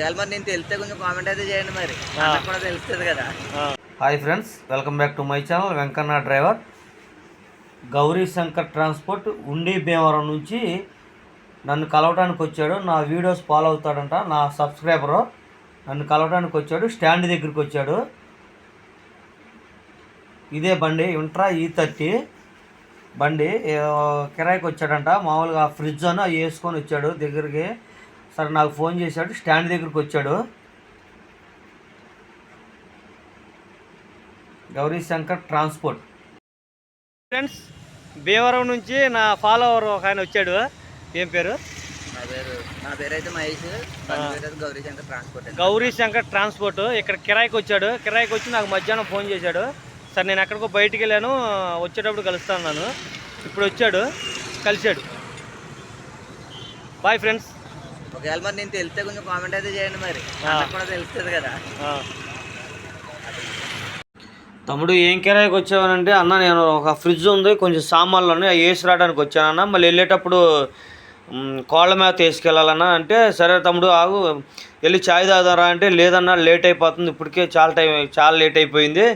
ఒకవేళ మరి నేను తెలిస్తే కొంచెం కామెంట్ అయితే చేయండి మరి. నాకు కూడా తెలుస్తుంది కదా. Hi friends welcome back to my channel Venkanna driver Gauri Shankar transport ఉండి భీమవరం నుంచి నన్ను కలవడానికి వచ్చాడు. నా వీడియోస్ ఫాలో అవుతాడంట నా సబ్స్క్రైబరు నన్ను కలవడానికి వచ్చాడు స్టాండ్ దగ్గరికి వచ్చాడు. ఇదే బండి ఇంట్రా ఈ థర్టీ బండి కిరాయికి వచ్చాడంట మామూలుగా ఫ్రిడ్జ్ అని వేసుకొని వచ్చాడు దగ్గరికి. సరే నాకు ఫోన్ చేశాడు స్టాండ్ దగ్గరికి వచ్చాడు. గౌరీ శంకర్ ట్రాన్స్పోర్ట్. ఫ్రెండ్స్ భీమవరం నుంచి నా ఫాలోవర్ ఒక ఆయన వచ్చాడు. ఏం పేరు? నా పేరు నా పేరు అయితే మహేష్ గౌరీ శంకర్ ట్రాన్స్పోర్ట్ గౌరీ శంకర్ ట్రాన్స్పోర్ట్. ఇక్కడ కిరాయికి వచ్చాడు. కిరాయికి వచ్చి నాకు మధ్యాహ్నం ఫోన్ చేశాడు. సరే నేను ఎక్కడికో బయటికి వెళ్ళాను. వచ్చేటప్పుడు కలుస్తాను నన్ను ఇప్పుడు వచ్చాడు కలిశాడు. Bye friends. ఒకవేళ మరి నేను తెలిస్తే కొంచెం కామెంట్ అయితే చేయండి మరి. నాకు కూడా తెలుస్తుంది కదా. తమ్ముడు ఏం కిరాయికి వచ్చావనంటే అన్న నేను ఒక ఫ్రిడ్జ్ ఉంది కొంచెం సామాన్లు ఉన్నాయి అవి వేసి రావడానికి వచ్చానన్న. మళ్ళీ వెళ్ళేటప్పుడు కోళ్ళ మేత తీసుకెళ్ళాలన్నా అంటే సరే తమ్ముడు ఆగు వెళ్ళి చాయ్ తాగుదారా అంటే లేదన్నా లేట్ అయిపోతుంది. ఇప్పటికే చాలా టైం చాలా లేట్ అయిపోయింది.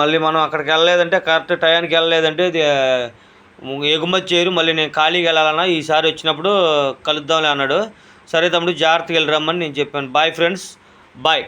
మళ్ళీ మనం అక్కడికి వెళ్ళలేదంటే కరెక్ట్ టయానికి వెళ్ళలేదంటే ఎగుమతి చేయరు. మళ్ళీ నేను ఖాళీకి వెళ్ళాలన్నా ఈసారి వచ్చినప్పుడు కలుద్దాంలే అన్నాడు. సరే తమ్ముడు జాగ్రత్తగా వెళ్ళి రమ్మని నేను చెప్పాను. Bye friends bye